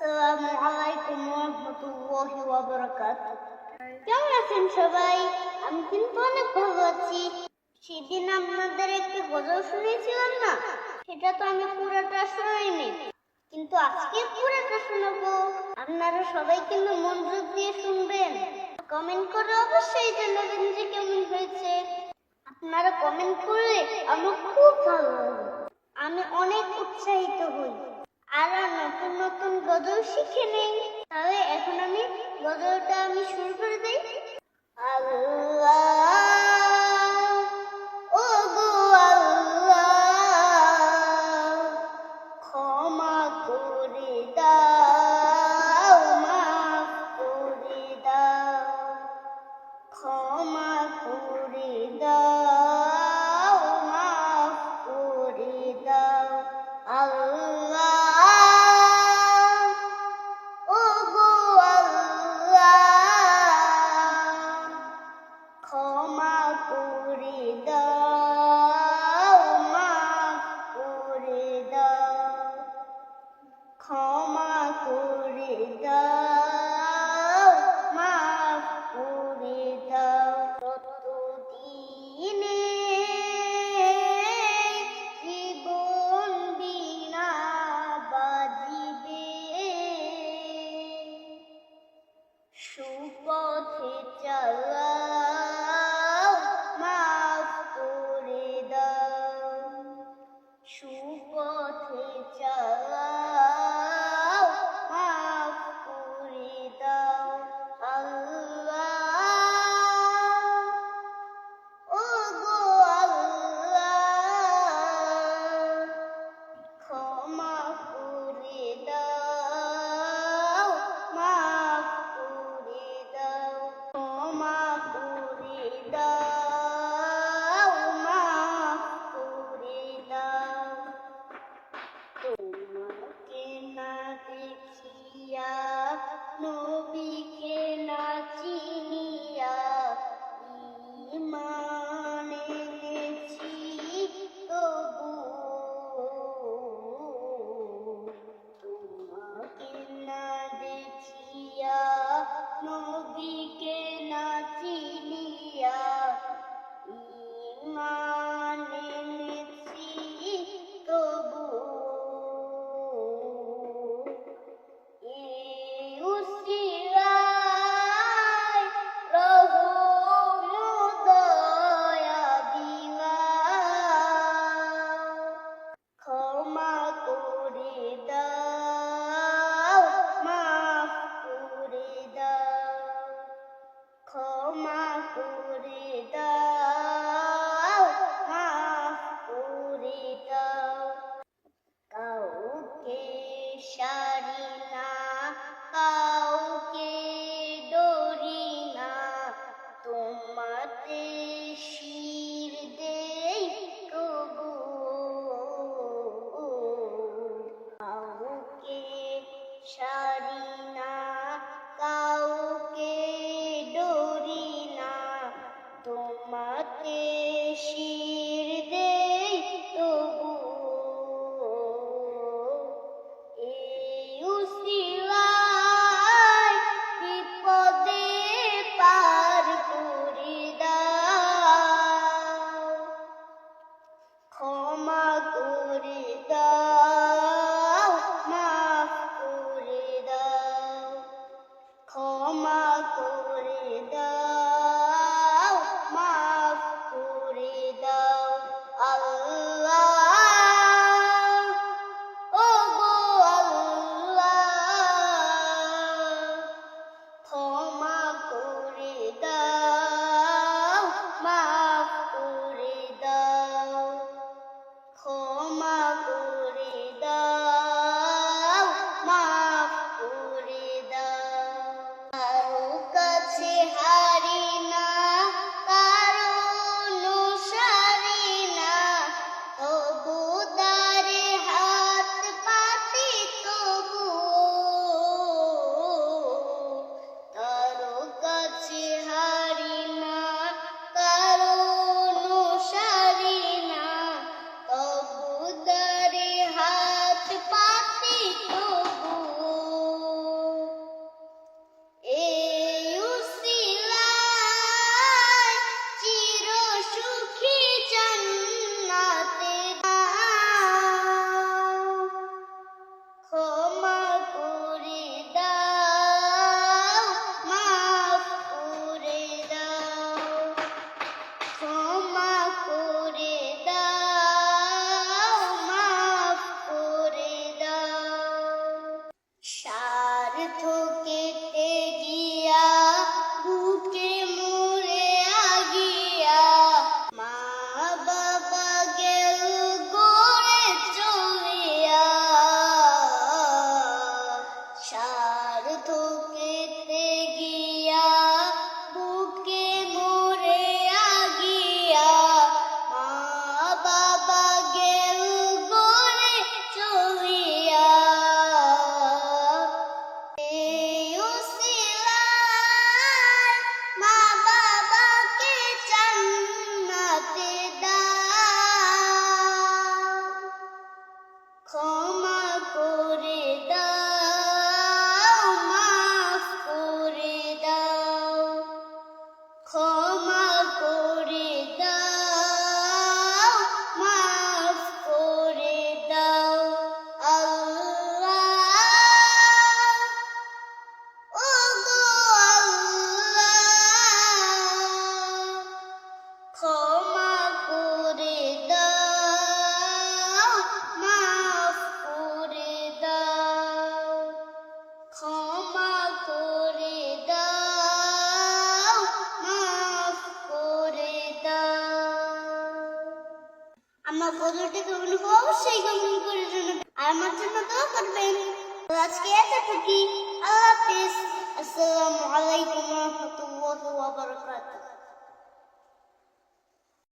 আসসালামু আলাইকুম রহমতুল্লাহি ওয়া বারাকাতুহু কেমন আছেন সবাই? আমি কিন্তু অনেক ভালো আছি। সেদিন আপনাদের একটি গজল শুনেছিলাম না? সেটা তো আমি পুরোটা শুনাইনি কিন্তু আজকে পুরোটা শোনাবো। আপনারা সবাই কিন্তু মনোযোগ দিয়ে শুনবেন। কমেন্ট করে অবশ্যই জানাবেন যে কেমন হয়েছে। আপনারা কমেন্ট করলে আমার খুব ভালো লাগে আমি অনেক উৎসাহিত হই আর নতুন নতুন গজল শিখে নেই। তাহলে এখন আমি গজলটা আমি শুরু করে দিই। ক্ষমা করে দাও, মাফ করে দাও। ক্ষমা করে দাও, মাফ করে দাও। ততদিনে জীবন বিনা বাজিবে, সুপথে চালাও আমার গজলটি কেমন অবশ্যই কেমন করে জন্য আর আমার জন্য দোয়া করবেন। আজকে এতটুকুই আল্লাহ হাফিজ। আসসালামু আলাইকুম রহমতুল্লাহ ওয়া বারাকাতুহু।